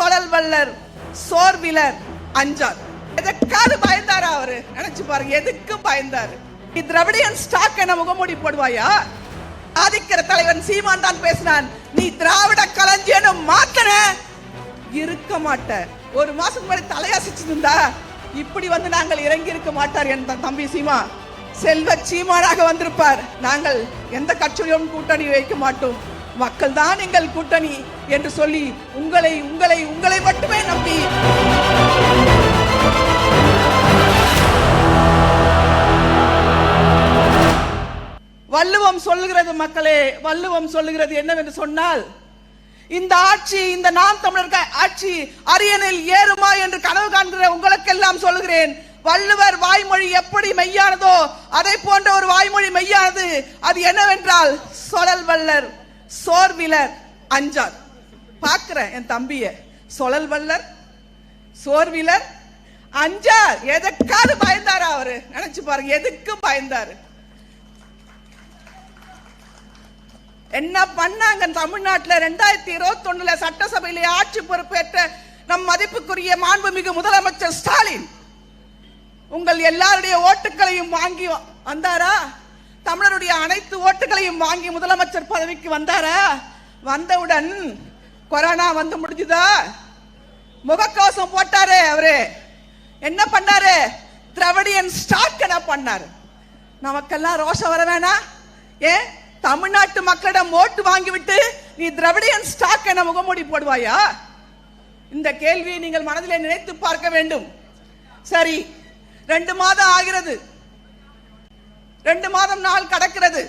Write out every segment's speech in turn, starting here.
சொழல் வல்லர் சோர்விலர் அஞ்சார். எதற்காவது பயந்தாரா அவரு? நினைச்சு பாருங்க எதுக்கு பயந்தாரு. நீ திராவிடியன் ஸ்டாக் என முகமூடி போடுவாயா? ஆதிக்கிற தலைவன் சீமான் தான் பேசினான். நீ திராவிட கலஞ்சியனும் மாத்தன. இருக்க மாட்ட ஒரு மாசம் முன்னாடி தலையசிச்சிருந்தா இப்படி வந்து நாங்கள் இறங்கி இருக்க மாட்டார் என் தம்பி சீமா. செல்வ சீமானாக வந்திருப்பார். நாங்கள் எந்த கட்சியோடும் கூட்டணி வைக்க மாட்டோம். மக்கள் தான் எங்கள் கூட்டணி என்று சொல்லி உங்களை உங்களை உங்களை மட்டுமே நம்பி. வள்ளுவம் சொல்லுகிறது மக்களே வள்ளுவம் சொல்லுகிறது என்னவென்று சொன்னால் இந்த ஆட்சி இந்த நாம் தமிழர் ஆட்சி அரியணில் ஏறுமா என்று கனவு காண்கிற உங்களுக்கெல்லாம் சொல்லுகிறேன். வள்ளுவர் வாய்மொழி எப்படி மெய்யானதோ அதை போன்ற ஒரு வாய்மொழி மெய்யானது அது என்னவென்றால் சொழல் வல்லர் சோர்விலர் அஞ்சார். பார்க்கிறேன் என் தம்பிய. சொழல் வல்லர் சோர்விலர் அஞ்சார். எதுக்காவது பயந்தாரா அவரு? நினைச்சு பாருங்க எதுக்கு பயந்தாரு. என்ன பண்ணாங்க தமிழ்நாட்டுல? ரெண்டாயிரத்தி இருபத்தி ஒண்ணுல சட்டசபையில ஆட்சி பொறுப்பேற்ற நம் மதிப்புக்குரிய மாண்புமிகு முதலமைச்சர் ஸ்டாலின். உங்கள் எல்லாருடைய ஓட்டுகளையும் வாங்கி வந்தாரா? தமிழருடைய அனைத்து ஓட்டுகளையும் வாங்கி முதலமைச்சர் பதவிக்கு வந்தாரா? வந்தவுடன் கொரோனா வந்து முடிஞ்சுதா? முகக்கவசம் போட்டாரு அவரு. என்ன பண்ணாரு? திரவிடியன் ஸ்டாக் என்ன பண்ணாரு. நமக்கெல்லாம் ரோஷம் வர வேணாம் ஏ தமிழ்நாட்டு மக்களிடம் ஓட்டு வாங்கிவிட்டு நீ திரவிடியன் ஸ்டாக் என முகமூடி போடுவாயா? இந்த கேள்வியை நீங்கள் மனதிலே நினைத்து பார்க்க வேண்டும். சரி ரெண்டு மாதம் ஆகிறது. ரெண்டு மாதம் நாள் கடக்கிறது.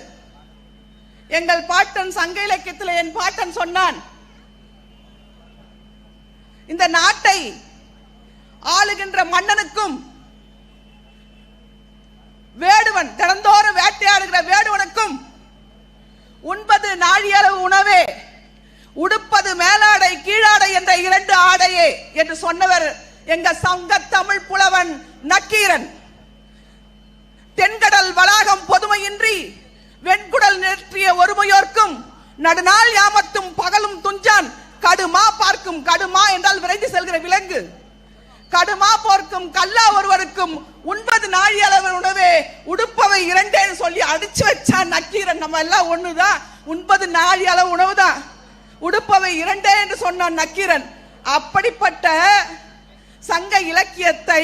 எங்கள் பாட்டன் சங்க இலக்கியத்தில் என் பாட்டன் சொன்னான் இந்த நாட்டை ஆளுகின்ற மன்னனுக்கும் வேடுவன் தினந்தோறும் வேட்டையாடுகிற வேடுவனுக்கும் உண்பது நாழியளவு உணவே உடுப்பது மேலாடை கீழாடை என்ற இரண்டு ஆடையே என்று சொன்னவர் எங்க சங்க தமிழ் புலவன் நக்கீரன். தென்கடல் வளாகம் பொதுமையின்றி வெண்குடல் நிறுத்திய ஒருமையோர்க்கும் நடுநாள் யாமத்தும் பகலும் துஞ்சான் கடுமா பார்க்கும் கடுமா என்றால் விரைந்து செல்கிற விலங்கு. கடுமா போர்க்கும் கல்லா ஒருவருக்கும் உண்பது நாழி அளவு உணவே உடுப்பவை இரண்டேன்னு சொல்லி அடிச்சு வச்சா நக்கீரன். நம்ம எல்லாம் ஒண்ணுதான் உண்பது நாழி அளவு உணவுதான் உடுப்பவை இரண்டே என்று சொன்னான் நக்கீரன். அப்படிப்பட்ட சங்க இலக்கியத்தை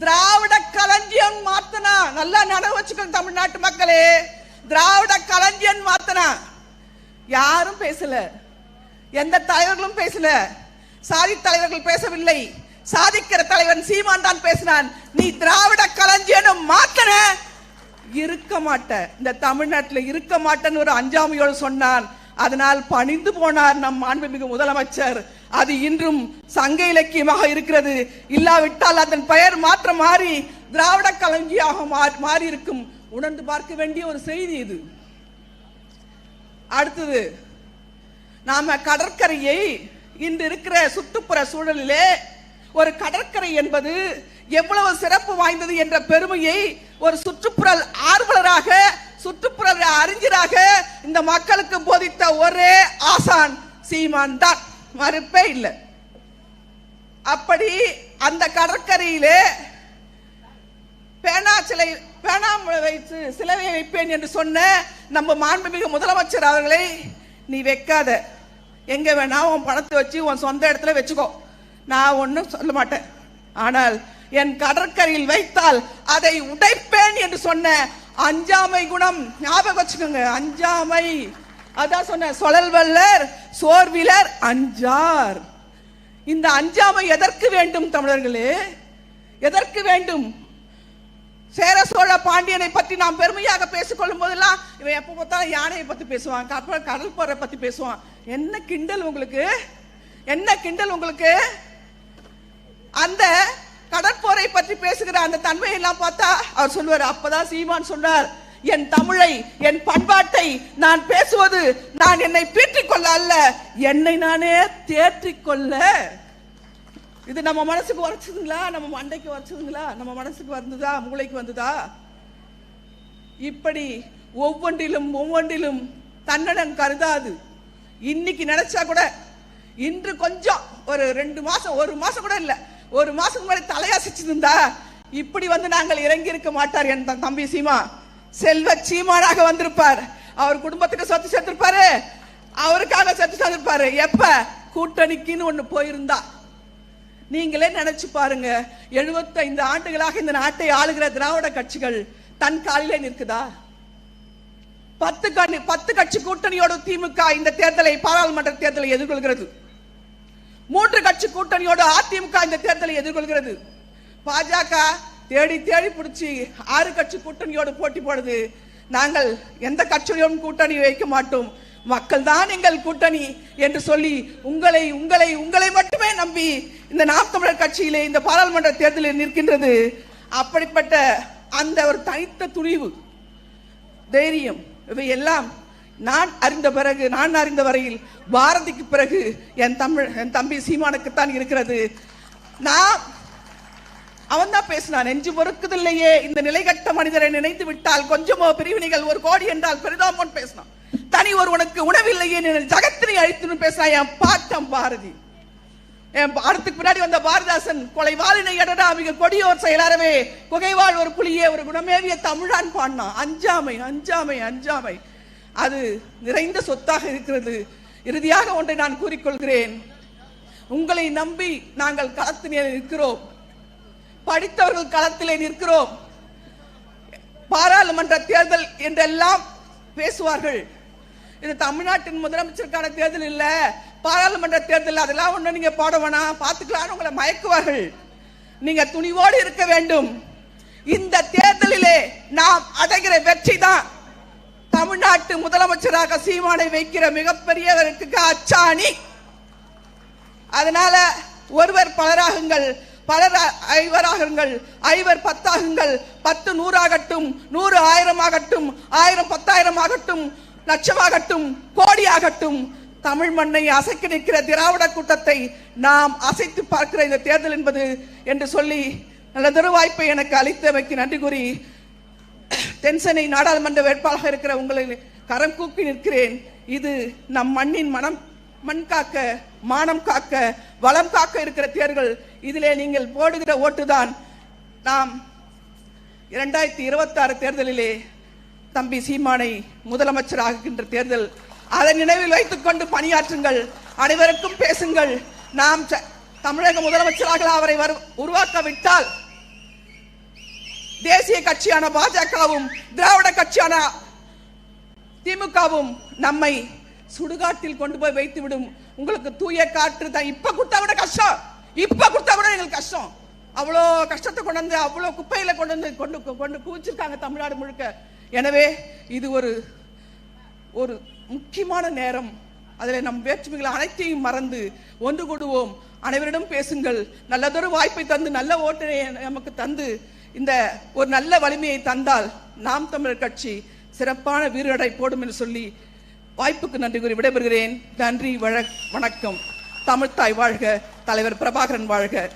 திராவிட களஞ்சியம் மாத்தனா நல்லா நினைவு வச்சுக்கணும் தமிழ்நாட்டு மக்களே. திராவிட களஞ்சியம் மாத்தனா. யாரும் பேசல. எந்த தலைவர்களும் பேசல. சாதி தலைவர்கள் பேசவில்லை. சாதிக்கிற தலைவன் சீமான் தான் பேசினான். நீ திராவிட களஞ்சியம் மாத்தன. இருக்க மாட்ட. இந்த தமிழ்நாட்டில் இருக்க மாட்டேன்னு ஒரு அஞ்சாமையோடு சொன்னான். அதனால் பணிந்து போனார் நம் மாண்புமிகு முதலமைச்சர். அது இன்றும் சங்க இலக்கியமாக இருக்கிறது. இல்லாவிட்டால் அதன் பெயர் மாற்ற மாறி திராவிட களஞ்சியாக மா- மாறி இருக்கும் உணர்ந்து பார்க்க வேண்டிய ஒரு செய்தி இது. அடுத்தது நாம கடற்கரையை இன்று இருக்கிற சுற்றுப்புற சூழலிலே ஒரு கடற்கரை என்பது எவ்வளவு சிறப்பு வாய்ந்தது என்ற பெருமையை ஒரு சுற்றுப்புறல் ஆர்வலராக சுற்றுப்புற அறிஞராக இந்த மக்களுக்கு போதித்த ஒரே ஆசான் சீமான் தான் மறுப்பே இல்லை. அப்படி அந்த கடற்கரையிலே பேனா சிலை பேனா வைத்து சிலையை வைப்பேன் என்று சொன்ன நம்ம மாண்புமிகு முதலமைச்சர் அவர்களை நீ வைக்காத. எங்க வேணா உன் பணத்தை வச்சு உன் சொந்த இடத்துல வச்சுக்கோ. நான் ஒன்றும் சொல்ல மாட்டேன். ஆனால் என் கடற்கரையில் வைத்தால் அதை உடைப்பேன் என்று சொன்ன அஞ்சாமை குணம் ஞாபகம் வச்சுக்கோங்க. அஞ்சாமை அதான் சொன்ன சொழல் வல்லர் சோர்விலர் அஞ்சார். இந்த அஞ்சாமை எதற்கு வேண்டும் தமிழர்களே? எதற்கு வேண்டும்? சேர சோழ பாண்டியனை பற்றி நாம் பெருமையாக பேசிக்கொள்ளும் போதெல்லாம் இவன் எப்போ பார்த்தாலும் யானையை பற்றி பேசுவான் கப்பல் கடல் போற பற்றி பேசுவான். என்ன கிண்டல் உங்களுக்கு? என்ன கிண்டல் உங்களுக்கு? அந்த கடற்போரை பற்றி பேசுகிற அந்த தன்மையெல்லாம் பார்த்தா அவர் சொல்லுவார் அப்பதான் சீமான் சொன்னார் என் தமிழை என் பண்பாட்டை நான் பேசுவது நான் என்னை பீற்றிக்கொள்ள அல்ல. என்னை நானே தேற்றிக்கொள்ள. இது நம்ம மனசுக்கு உரைச்சதுங்களா? நம்ம மண்டைக்கு உரைச்சதுங்களா? நம்ம மனசுக்கு வந்ததா? மூளைக்கு வந்ததா? இப்படி ஒவ்வொன்றிலும் ஒவ்வொன்றிலும் தன்னடம் கருதாது. இன்னைக்கு நினைச்சா கூட இன்று கொஞ்சம் ஒரு ரெண்டு மாசம் ஒரு மாசம் கூட இல்லை. ஒரு மாசத்துக்கு முன்னாடி தலையாசிச்சிருந்தா இப்படி வந்து நாங்கள் இறங்கி இருக்க மாட்டார் என் தம்பி சீமா. செல்வ சீமானாக வந்திருப்பார். அவர் குடும்பத்துக்கு சொத்து சேர்த்திருப்பாரு. அவருக்காக சொத்து சேர்த்திருப்பாரு. எப்ப? கூட்டணிக்குன்னு ஒண்ணு போயிருந்தா. நீங்களே நினைச்சு பாருங்க. 75 ஆண்டுகளாக இந்த நாட்டை ஆளுகிற திராவிட கட்சிகள் தன் காலிலே நிற்குதா? பத்து கணி பத்து கட்சி கூட்டணியோட திமுக இந்த தேர்தலை பாராளுமன்ற தேர்தலை எதிர்கொள்கிறது. மூன்று கட்சி கூட்டணியோட அதிமுக இந்த தேர்தலை எதிர்கொள்கிறது. பாஜக தேடி தேடி பிடிச்சி ஆறு கட்சி கூட்டணியோடு போட்டி போடுது. நாங்கள் எந்த கட்சியோடும் கூட்டணி வைக்க மாட்டோம். மக்கள் தான் எங்கள் கூட்டணி என்று சொல்லி உங்களை உங்களை உங்களை மட்டுமே நம்பி இந்த நாம் தமிழர் கட்சியிலே இந்த பாராளுமன்ற தேர்தலில் நிற்கின்றது. அப்படிப்பட்ட அந்த ஒரு தனித்த துணிவு தைரியம் இவை எல்லாம் நான் அறிந்த பிறகு நான் அறிந்த வரையில் பாரதிக்கு பிறகு என் தமிழ் என் தம்பி சீமானுக்குத்தான் இருக்கிறது. நான் அவன் தான் பேசினான் நெஞ்சு பொறுக்குதில்லையே இந்த நிலைகட்ட மனிதரை நினைத்து விட்டால் கொஞ்சமோ பிரிவினைகள் ஒரு கோடி என்றால் பெரிதாமோன் பேசினான். தனி ஒருவனுக்கு உணவில்லையே ஜகத்தினை அழித்துன்னு பேசினா என் பாட்டம் பாரதி. என் பாடத்துக்கு பின்னாடி வந்த பாரதாசன் கொலை வாழினை எடடா மிக கொடியோர் செயலாரவே குகைவாழ் ஒரு புலியே ஒரு குணமேவிய தமிழான் பாடினான். அஞ்சாமை அஞ்சாமை அஞ்சாமை. அது நிறைந்த சொத்தாக இருக்கிறது. இறுதியாக ஒன்றை நான் கூறிக்கொள்கிறேன். உங்களை நம்பி நாங்கள் களத்தினர் இருக்கிறோம் படித்தவர்கள் களத்திலே நிற்கிறோம். பாராளுமன்ற தேர்தல் என்றெல்லாம் பேசுவார்கள். இது தமிழ்நாட்டின் முதலமைச்சருக்கான தேர்தல் இல்ல. பாராளுமன்ற தேர்தல் அதெல்லாம் ஒண்ணு நீங்க போட வேணாம். பாத்துக்கலாம்னு உங்களை மயக்குவார்கள். நீங்க துணிவோடு இருக்க வேண்டும். இந்த தேர்தலிலே நாம் அடைகிற வெற்றி தான் தமிழ்நாட்டு முதலமைச்சராக சீமானை வைக்கிற மிகப்பெரியவருக்கு அச்சாணி. அதனால ஒருவர் பலராகுங்கள். பலர் ஐவராகுங்கள். ஐவர் பத்தாகுங்கள். பத்து நூறாகட்டும் நூறு ஆயிரம் ஆகட்டும் ஆயிரம் பத்தாயிரம் ஆகட்டும் லட்சமாகட்டும் கோடியாகட்டும். தமிழ் மண்ணை அசைக்க நிற்கிற திராவிட கூட்டத்தை நாம் அசைத்து பார்க்கிற இந்த தேர்தல் என்பது என்று சொல்லி நல்ல திருவாய்ப்பை எனக்கு அளித்தமைக்கு நன்றி கூறி தென்சென்னை நாடாளுமன்ற வேட்பாளராக இருக்கிற உங்களை கரம் கூப்பி நிற்கிறேன். இது நம் மண்ணின் மனம். மண் காக்க மானம் காக்க வளம் காக்க இருக்கிற தேர்கள் இதிலே நீங்கள் போடுகிற ஓட்டுதான் நாம் இரண்டாயிரத்தி இருபத்தி ஆறு தேர்தலிலே தம்பி சீமானை முதலமைச்சர் ஆகின்ற தேர்தல். அதை நினைவில் வைத்துக் கொண்டு பணியாற்றுங்கள் அனைவருக்கும் பேசுங்கள். நாம் தமிழக முதலமைச்சராக அவரை வரு- உருவாக்காவிட்டால் தேசிய கட்சியான பாஜகவும் திராவிட கட்சியான திமுகவும் நம்மை சுடுகாட்டில் கொண்டு போய் வைத்து விடும். உங்களுக்கு தூய காற்று தான். இப்ப கொடுத்தா விட கஷ்டம். இப்ப கொடுத்தா கூட எங்களுக்கு கஷ்டம். அவ்வளோ கஷ்டத்தை கொண்டு வந்து அவ்வளோ குப்பையில கொண்டு வந்து கொண்டு கொண்டு குவிச்சிருக்காங்க தமிழ்நாடு முழுக்க. எனவே இது ஒரு ஒரு முக்கியமான நேரம். அதில் நம் வேற்றுமைகள் அனைத்தையும் மறந்து ஒன்று கூடுவோம். அனைவரிடம் பேசுங்கள். நல்லதொரு வாய்ப்பை தந்து நல்ல ஓட்டினை நமக்கு தந்து இந்த ஒரு நல்ல வலிமையை தந்தால் நாம் தமிழர் கட்சி சிறப்பான வீரடை போடும் என்று சொல்லி வாய்ப்புக்கு நன்றி கூறி விடைபெறுகிறேன். நன்றி வழ- வணக்கம். தமிழ்த்தாய் வாழ்க தலைவர் பிரபாகரன் வாழ்க.